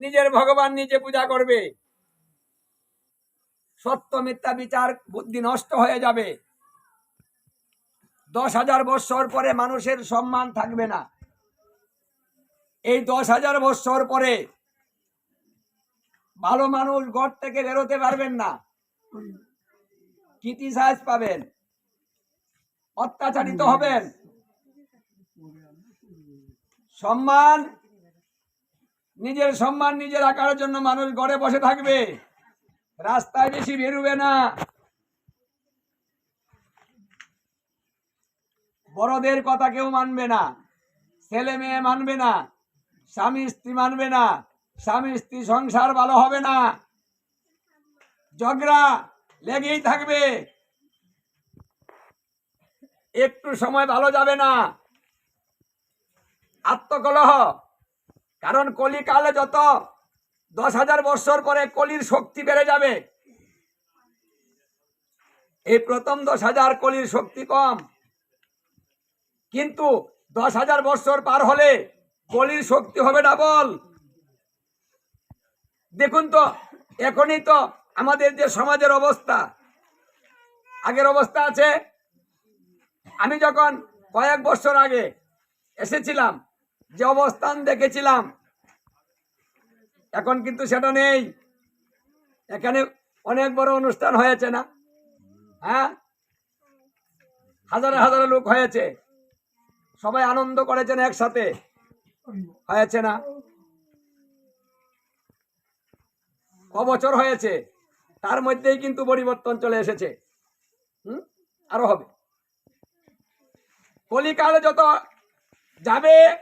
নিজের ভগবান নিজে পূজা করবে। সত্য মিথ্যা বিচার বুদ্ধি নষ্ট হয়ে যাবে। দশ হাজার বৎসর পরে মানুষের সম্মান থাকবে না। এই দশ হাজার বৎসর পরে ভালো মানুষ ঘর থেকে বেরোতে পারবেন না। ক্রিটিসাইজ পাবেন? অত্যাচারিত হবেন। সম্মান নিজের সম্মান নিজে রাখার জন্য মানুষ ঘরে বসে থাকবে। রাস্তায় বেশি বেরোবে না। বড়দের কথা কেউ মানবে না। ছেলে মেয়ে মানবে না। স্বামী স্ত্রী মানবে না। স্বামী স্ত্রী সংসার ভালো হবে না। ঝগড়া লেগেই থাকবে। একটু সময় ভালো যাবে না। আত্মকলহ কারণ কলিকালে যত দশ হাজার বৎসর পরে কলির শক্তি বেড়ে যাবে। এই প্রথম দশ হাজার কলির শক্তি কম। কিন্তু দশ হাজার বৎসর পার হলে কলির শক্তি হবে ডাবল দেখুন তো, এখনই তো আমাদের যে সমাজের অবস্থা। আগের অবস্থা আছে, আমি যখন কয়েক বছর আগে এসেছিলাম, যে অবস্থান দেখেছিলাম এখন কিন্তু সেটা নেই। এখানে অনেক বড় অনুষ্ঠান হয়েছে না? হ্যাঁ? হাজারে হাজারে লোক হয়েছে। সবাই আনন্দ করেছেন একসাথে। হয়েছে না? বছর হয়েছে। তার মধ্যেই কিন্তু পরিবর্তন চলে এসেছে। হুম? আরও হবে। কলিকালে যত যাবে,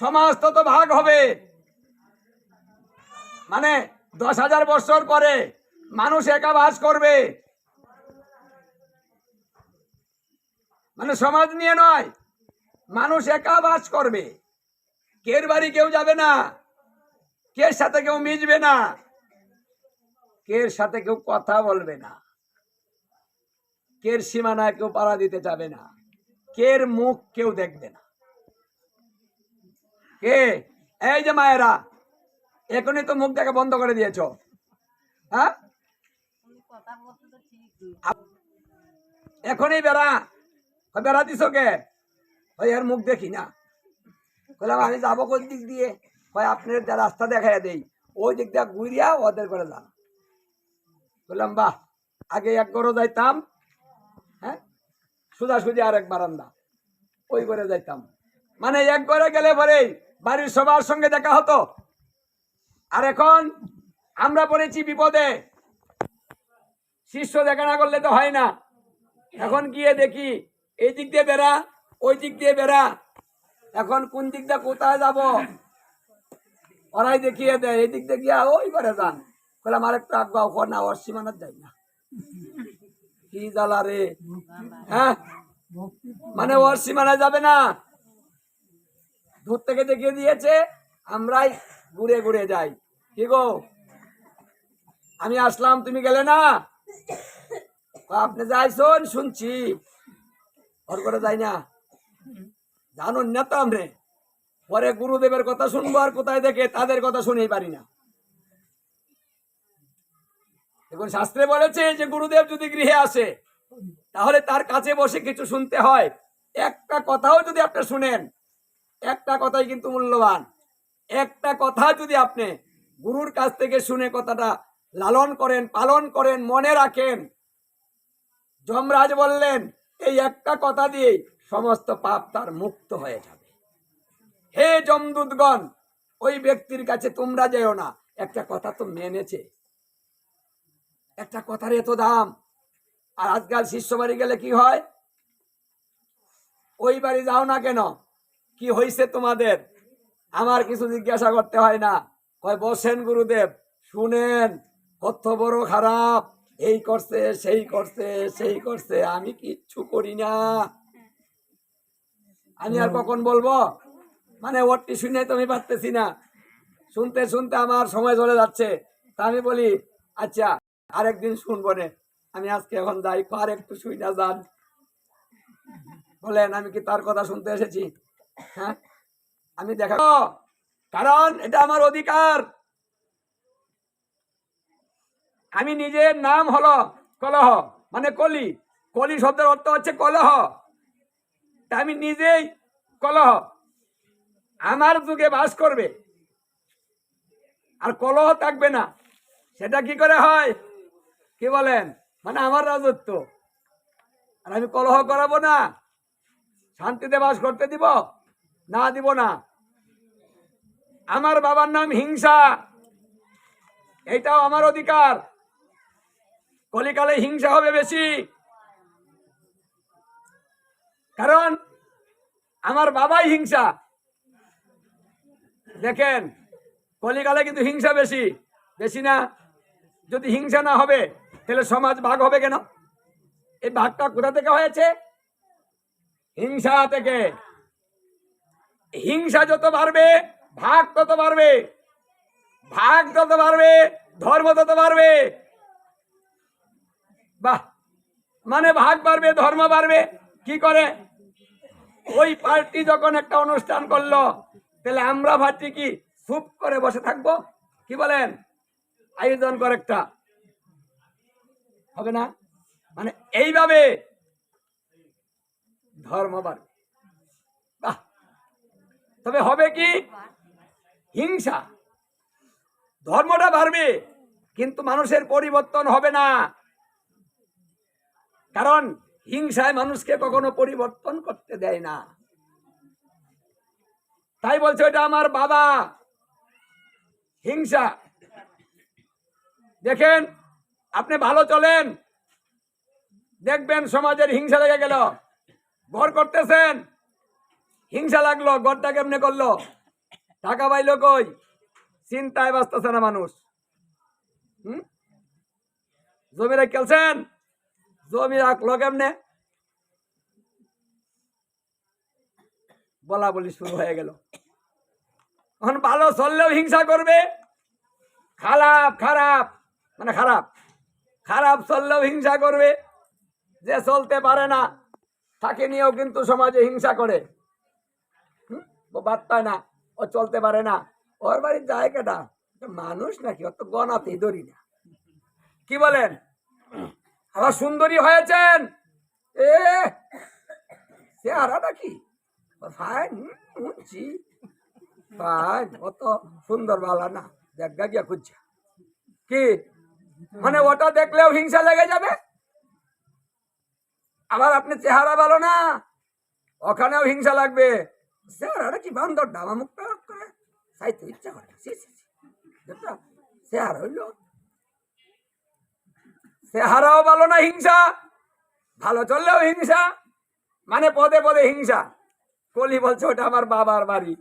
সমাজ তত ভাগ হবে। মানে দশ হাজার বছর পরে মানুষ একা বাস করবে। মানে সমাজ নিয়ে নয়, মানুষ একা বাস করবে। কের বাড়ি কেউ যাবে না, কের সাথে কেউ মিশবে না, কের সাথে কেউ কথা বলবে না, কের সীমানায় কেউ পাড়া দিতে যাবে না, কের মুখ কেউ দেখবে না। কে? এই যে মায়েরা এখনই তো মুখ দেখা বন্ধ করে দিয়েছ। হ্যাঁ? এখনই বেড়া। কই বেড়া দিছ কে? ওই এর মুখ দেখি না। বললাম আমি যাব কোন দিক দিয়ে? হয় আপনার যা রাস্তা দেখাই দেই। ওই দিক দিয়ে ঘুরিয়া ওদের করে যান বললাম বাহ, আগে এক গরো যাইতাম। হ্যাঁ? সোজাসুজি আর এক বারান্দা। ওই করে যাইতাম। মানে এক করে গেলে পরেই বাড়ির সবার সঙ্গে দেখা হতো? আর এখন আমরা পড়েছি বিপদে। শিষ্য দেখা না করলে তো হয় না। এখন গিয়ে দেখি, এই দিক দিয়ে বেড়া, ওই দিক দিয়ে বেড়া। এখন কোন দিক দিয়ে কোথায় যাব? ওরাই দেখিয়ে দেয়, এই দিক দিয়ে গিয়া ওই করে যান। বললাম আর একটু আজ্ঞা কর না, ওর সীমানার যাই না। কি জ্বালা রে। হ্যাঁ? মানে ওর সীমানা যাবে না। দূর থেকে দেখিয়ে দিয়েছে, আমরাই ঘুরে ঘুরে যাই। কি গো? আমি আসলাম, তুমি গেলে না? আপনি যাইছন শুনছি। ওর করে যাই না। জানুন না তো আমরা, পরে গুরুদেবের কথা শুনব আর কোথায় দেখে তাদের কথা শুনেই পারি না। দেখুন, শাস্ত্রে বলেছে যে গুরুদেব যদি গৃহে আসে, তাহলে তার কাছে বসে কিছু শুনতে হয়। একটা কথাও যদি আপনি শুনেন, একটা কথাই কিন্তু মূল্যবান। একটা কথা যদি আপনি গুরুর কাছ থেকে শুনে কথাটা লালন করেন, পালন করেন, মনে রাখেন। যমরাজ বললেন, এই একটা কথা দিয়ে সমস্ত পাপ তার মুক্ত হয়ে যাবে। হে যমদূতগণ, ওই ব্যক্তির কাছে তোমরা যেও না। একটা কথা তো মেনেছে। একটা কথার এত দাম। আর আজকাল শিষ্য বাড়ি গেলে কি হয়? ওই বাড়ি যাও না কেন? কি হয়েছে তোমাদের? আমার কিছু জিজ্ঞাসা করতে হয় না। কয়, বসেন গুরুদেব, শুনেন, কত বড় খারাপ, এই করছে, সেই করছে সেই করছে, আমি কিচ্ছু করি না। আমি আর কখন বলব? মানে ওরটি শুনে তো আমি পারতেছি না। শুনতে শুনতে আমার সময় চলে যাচ্ছে। তা আমি বলি আচ্ছা আরেকদিন শুনব নে। আমি আজকে এখন যাই আর একটু শুই না, যান। বলেন, আমি কি তার কথা শুনতে এসেছি? হ্যাঁ? আমি দেখা কারণ এটা আমার অধিকার। আমি নিজের নাম হলো কলহ মানে কলি। কলি শব্দের অর্থ হচ্ছে কলহ। আমি নিজেই কলহ। আমার যুগে বাস করবে। আর কলহ থাকবে না। সেটা কি করে হয়? কি বলেন? মানে আমার রাজত্ব। আর আমি কলহ করাবো না। শান্তিতে বাস করতে দিব? না দিব না। আমার বাবার নাম হিংসা। এটাও আমার অধিকার। কলিকালে হিংসা হবে বেশি। কারণ আমার বাবাই হিংসা। দেখেন, কলিকালে কিন্তু হিংসা বেশি। বেশি না। যদি হিংসা না হবে, তাহলে সমাজ ভাগ হবে কেন? এই ভাগটা কোথা থেকে হয়েছে? হিংসা থেকে। হিংসা যত বাড়বে ভাগ তত বাড়বে। ভাগ তত বাড়বে, ধর্ম তত বাড়বে। বাহ মানে ভাগ বাড়বে, ধর্ম বাড়বে। কি করে? ওই পার্টি যখন একটা অনুষ্ঠান করল, তাহলে আমরা ভাবছি কি, চুপ করে বসে থাকব? কি বলেন? আয়োজন করে একটা। হবে না? মানে এইভাবে ধর্ম বাড়বে। তবে হবে কি? হিংসা। ধর্মটা বাড়বে কিন্তু মানুষের পরিবর্তন হবে না। কারণ হিংসায় মানুষকে কখনো পরিবর্তন করতে দেয় না। তাই বলছে এটা আমার বাবা। হিংসা। দেখেন, আপনি ভালো চলেন। দেখবেন সমাজের হিংসা লেগে গেল। ঘর করতেছেন। হিংসা লাগল, ঘরটা কেমনে করল? টাকা পাইলো কই? চিন্তায় বাঁচতেছে না মানুষ। হুম? জমিরা খেলছেন? জমি রাখল কেমনে? বলা বলি শুরু হয়ে গেল। এখন ভালো চললেও হিংসা করবে। খারাপ খারাপ মানে খারাপ। খারাপ চললেও হিংসা করবে। যে চলতে পারে না, তাকে নিয়েও কিন্তু সমাজে হিংসা করে। বাদ না। ও চলতে পারে না। ওর বাড়ির জায়গাটা মানুষ নাকি? অত গণাতেই ধরি না। কি বলেন? আবার সুন্দরী হয়েছেন? এ চেহারাটা কি? ফাইন শুনছি ফাইন অত সুন্দর বালা না দেখ গিয়া খুঁজছে। কি? মানে ওটা দেখলেও হিংসা লেগে যাবে? আবার আপনি চেহারা ভালো না? ওখানেও হিংসা লাগবে। চেহারাটা কি বান্দর ডাবা মুখটা করে? সাইতে ইচ্ছা করে সি, সি। দেখলা? চেহারা হইল। চেহারাও ভালো না হিংসা ভালো চললেও হিংসা মানে পদে পদে হিংসা। কলি বলছে ওটা আমার বাবার বাড়ি।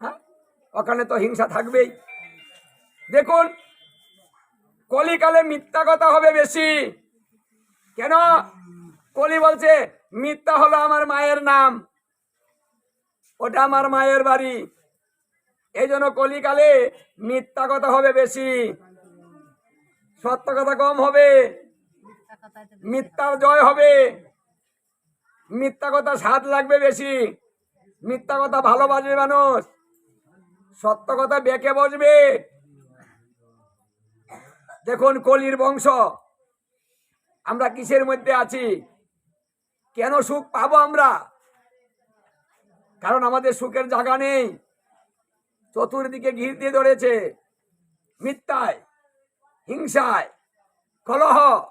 হ্যাঁ? ওখানে তো হিংসা থাকবেই। দেখুন কলিকালে মিথ্যা কথা হবে বেশি। কেন? কলি বলছে মিথ্যা হলো আমার মায়ের নাম। ওটা আমার মায়ের বাড়ি। এই জন্য কলিকালে মিথ্যা কথা হবে বেশি। সত্য কথা কম হবে। মিথ্যার জয় হবে। মিথ্যা কথা স্বাদ লাগবে বেশি। মিথ্যা কথা ভালোবাসবে মানুষ। সত্য কথা বেঁকে বসবে। দেখুন কলির বংশ। আমরা কিসের মধ্যে আছি? কেন সুখ পাবো আমরা? কারণ আমাদের সুখের জায়গা নেই। চতুর্দিকে ঘির দিয়ে ধরেছে। মিথ্যায়, হিংসায়, কলহ।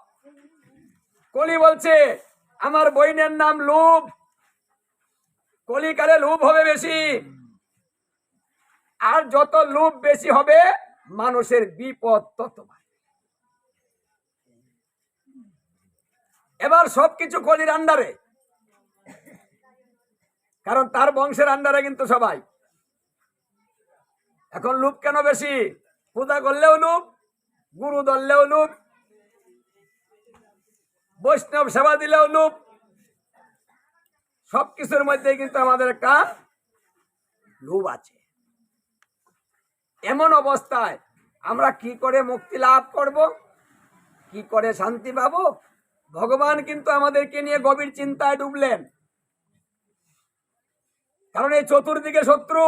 কলি বলছে, আমার বইনের নাম লোভ। কলিকালে লোভ হবে বেশি। আর যত লোভ বেশি হবে, মানুষের বিপদ তত। এবার সবকিছু কলির আন্ডারে। কারণ তার বংশের আন্ডারে কিন্তু সবাই। এখন লোভ কেন বেশি? পূজা করলেও লুপ, গুরু ধরলেও লোভ বৈষ্ণব সেবা দিলেও লোভ সবকিছুর মধ্যে কিন্তু আমাদের একটা লোভ আছে। এমন অবস্থায় আমরা কি করে মুক্তি লাভ করব? কি করে শান্তি পাবো? ভগবান কিন্তু আমাদেরকে নিয়ে গভীর চিন্তায় ডুবলেন। কারণ এই চতুর্দিকে শত্রু।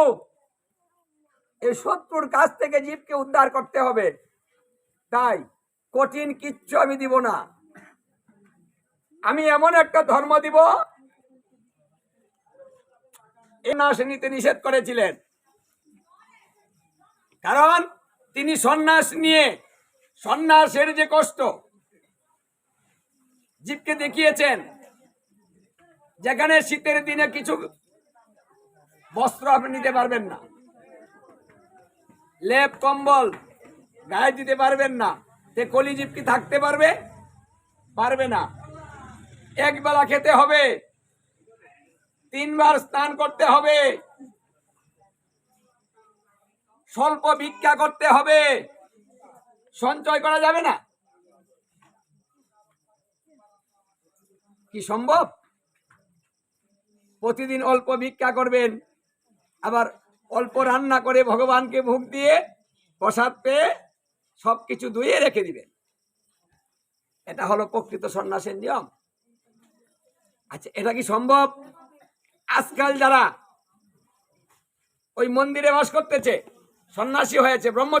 এই শত্রুর কাছ থেকে জীবকে উদ্ধার করতে হবে। তাই কঠিন কিচ্ছু আমি দিব না। আমি এমন একটা ধর্ম দিব, এ নিতে নিষেধ করেছিলেন। কারণ তিনি সন্ন্যাস নিয়ে, সন্ন্যাসের যে কষ্ট, জীবকে দেখিয়েছেন। যেখানে শীতের দিনে কিছু বস্ত্র আপনি নিতে পারবেন না। লেপ, কম্বল, গায়ে দিতে পারবেন না। তে কলিজীব কি থাকতে পারবে? পারবে না। এক বেলা খেতে হবে। তিনবার স্নান করতে হবে। স্বল্প ভিক্ষা করতে হবে। সঞ্চয় করা যাবে না। কি সম্ভব? প্রতিদিন অল্প ভিক্ষা করবেন। আবার অল্প রান্না করে ভগবানকে ভোগ দিয়ে প্রসাদ পেয়ে সব কিছু ধুয়ে রেখে দিবে। এটা হলো প্রকৃত সন্ন্যাসের নিয়ম। আচ্ছা এটা কি সম্ভব? আজকাল যারা ওই মন্দিরে বাস করতেছে, সন্ন্যাসী হয়েছে, ব্রহ্ম